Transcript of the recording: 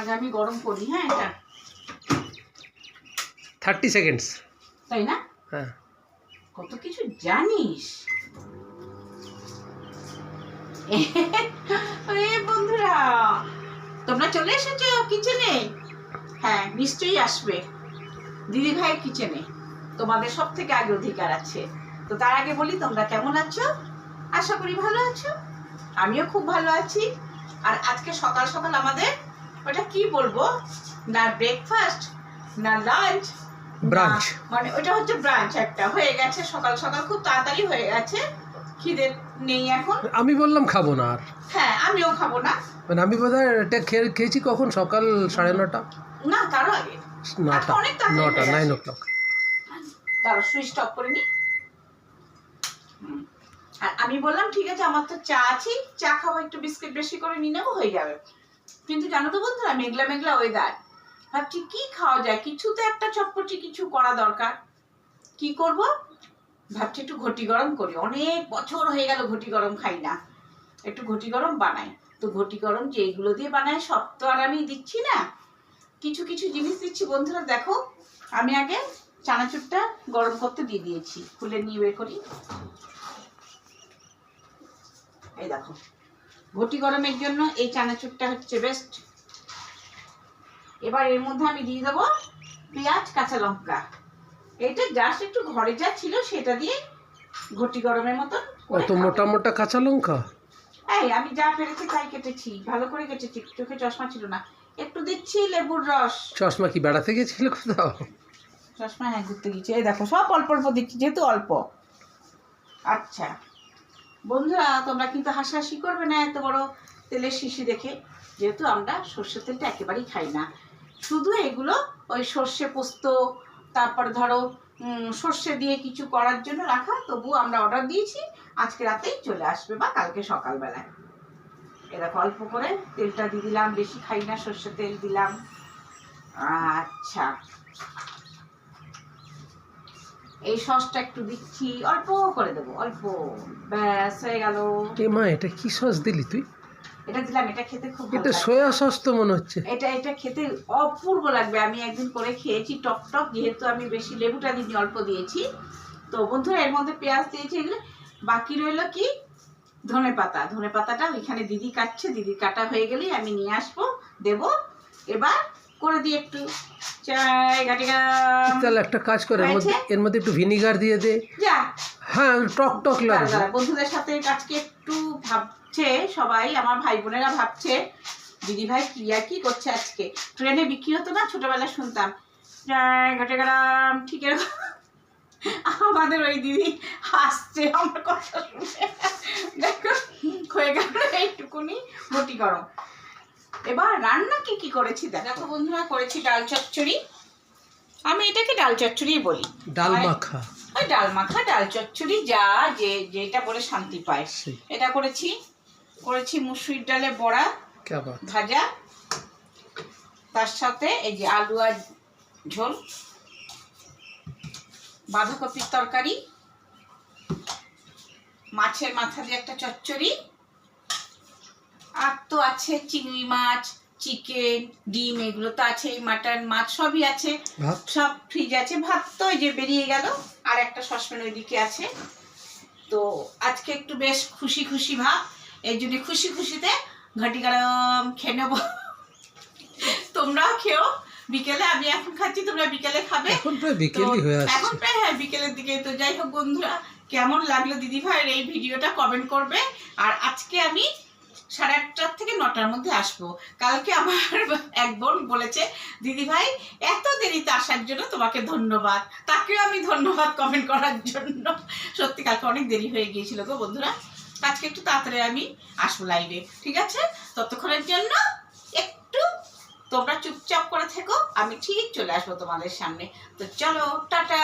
আগে আমি গরম করি হ্যাঁ এটা? Thirty seconds. তাই না? হ্যাঁ। কত কিছু জানিস? বন্ধুরা তোমরা চলে এসেছ কিচেনে হ্যাঁ নিশ্চয়ই আসবে। দিদি ভাইয়ের কিচেনে তোমাদের সব থেকে আগে অধিকার আছে। তো তার আগে বলি তোমরা কেমন আছো? আশা করি ভালো আছো। আমিও খুব ভালো আছি। আর আজকে সকাল সকাল আমাদের ওটা কি বলব? না ব্রেকফাস্ট না লাঞ্চ ব্রাঞ্চ মানে ওটা হচ্ছে ব্রাঞ্চ একটা। হয়ে গেছে সকাল সকাল খুব তাড়াতাড়ি হয়ে গেছে। খিদে নেই এখন। আমি বললাম খাব না আর। হ্যাঁ আমিও খাব না। মানে আমি বোধ হয় এটা খেয়ে খেয়েছি কখন? সকাল সাড়ে নটা? না তার আগে। নটা নটা নাইন ও ক্লক তারও সুইচ অফ করে নি। আর আমি বললাম ঠিক আছে আমার তো চা আছে। চা খাব একটু বিস্কিট বেশি করে নিয়ে নেব হয়ে যাবে। কিন্তু জানো তো বন্ধুরা, মেঘলা মেঘলা ওয়েদার ভাবছি কি খাওয়া যায়? কিছু তো একটা চটপটি কিছু করা দরকার। কি করব? ভাবছি একটু ঘটি গরম করি। অনেক বছর হয়ে গেল ঘটি গরম খাই না। একটু ঘটি গরম বানাই। তো ঘটি গরম যেইগুলো দিয়ে বানাই, সব তো আর আমি দিচ্ছি না। কিছু কিছু জিনিস দিচ্ছি। বন্ধুরা, দেখো, আমি আগে চানাচুরটা গরম করতে দিয়ে দিয়েছি। খুলে নিয়ে বের করি। এই দেখো। ঘটি গরমের জন্য এই চানাচুরটা হচ্ছে বেস্ট এবার এর মধ্যে আমি দিয়ে দেবো পেঁয়াজ কাঁচা লঙ্কা। এটা জাস্ট একটু ঘরে যা ছিল সেটা দিয়ে ঘটি গরমের মতন করে অত মোটা মোটা কাঁচা লঙ্কা? এই আমি যা পেরেছি তাই কেটেছি। ভালো করে কেটেছি চোখে চশমা ছিল না। একটু দিচ্ছি লেবুর রস। চশমা কি বেড়াতে গেছিল কোথাও? চশমা হ্যাঁ ঘুরতে গেছি এই দেখো সব অল্প অল্প দিচ্ছি যেহেতু অল্প। আচ্ছা। বন্ধুরা, তোমরা কিন্তু হাসাহাসি করবে না এত বড় তেলের শিশি দেখে। যেহেতু আমরা সর্ষের তেলটা একেবারেই খাই না। শুধু এগুলো ওই সর্ষে পোস্ত, তারপরে ধরো সর্ষে দিয়ে কিছু করার জন্য রাখা, তবু আমরা অর্ডার দিয়েছি। আজকে রাতেই চলে আসবে বা কালকে সকালবেলায়। এ দেখো, অল্প করে তেলটা দিয়ে দিলাম, বেশি খাই না সর্ষে তেল দিলাম। আচ্ছা। এই সসটা একটু দিচ্ছি অল্প করে দেবো অল্প। ব্যাস হয়ে গেল। এ মা এটা কি সস দিলি তুই? এটা দিলাম এটা খেতে খুব ভালো এটা। সয়া সস তো মনে হচ্ছে। এটা এটা খেতে অপূর্ব লাগবে আমি একদিন করে খেয়েছি টক টক যেহেতু আমি বেশি লেবুটা দিইনি অল্প দিয়েছি। তো বন্ধুরা এর মধ্যে পেঁয়াজ দিয়েছি এগুলো বাকি রইল কি? ধনে পাতা। ধনে পাতাটা ওইখানে দিদি কাটছে দিদি কাটা হয়ে গেলেই আমি নিয়ে আসব দেবো। এবার করে দিই একটু। তাহলে একটা কাজ করে এর মধ্যে একটু ভিনিগার দিয়ে দে। হ্যাঁ টক টক লাগবে। বন্ধুদের সাথে আজকে একটু ভাবছে সবাই আমার ভাই বোনেরা ভাবছে দিদি ভাই কি আর কি করছে আজকে? ট্রেনে বিক্রি হতো না? ছোটবেলায় শুনতাম। জয় ঘটে গেলাম ঠিক এরকম। আমাদের ওই দিদি হাসছে আমার কথা শুনে। দেখো হয়ে গেল এইটুকুনি ঘটি গরম। এবার রান্না কি কি করেছি দেখো। বন্ধুরা করেছি ডাল চচ্চড়ি। আমি এটাকে ডাল চচ্চড়ি বলি। ডাল মাখা। ওই ডাল মাখা ডাল চচ্চড়ি যা যে যেটা বলে শান্তি পায়। এটা করেছি করেছি মুসুরির ডালে বড়া ভাজা। তার সাথে এই যে আলু আর ঝোল বাঁধাকপির তরকারি মাছের মাথা দিয়ে একটা চচ্চড়ি আর তো আছে চিংড়ি মাছ চিকেন ডিম এগুলো তো আছেই মাটন মাছ সবই আছে। সব ফ্রিজ আছে। ভাত তো যে বেরিয়ে গেল। আর একটা সসপ্যান ওইদিকে আছে। তো আজকে একটু বেশ খুশি খুশি ভাব। এই জন্য খুশি খুশিতে ঘটি গরম খেয়ে নেব। তোমরাও খেও। বিকেলে আমি এখন খাচ্ছি তোমরা বিকেলে খাবে। এখন প্রায় বিকেলই হয়ে এখন প্রায় হ্যাঁ বিকেলের দিকে। তো যাই হোক বন্ধুরা কেমন লাগল দিদি ভাইয়ের এই ভিডিওটা কমেন্ট করবে। আর আজকে আমি সাড়ে আটটার থেকে নটার মধ্যে আসব। কালকে আমার এক বোন বলেছে, দিদি ভাই, এত দেরিতে আসার জন্য তোমাকে ধন্যবাদ। তাকেও আমি ধন্যবাদ কমেন্ট করার জন্য। সত্যি, কালকে অনেক দেরি হয়ে গিয়েছিল গো বন্ধুরা। আজকে একটু তাড়াতাড়ি আমি আসব লাইভে ঠিক আছে? ততক্ষণের জন্য একটু তোমরা চুপচাপ করে থেকো, আমি ঠিক চলে আসব তোমাদের সামনে। তো চলো, টাটা!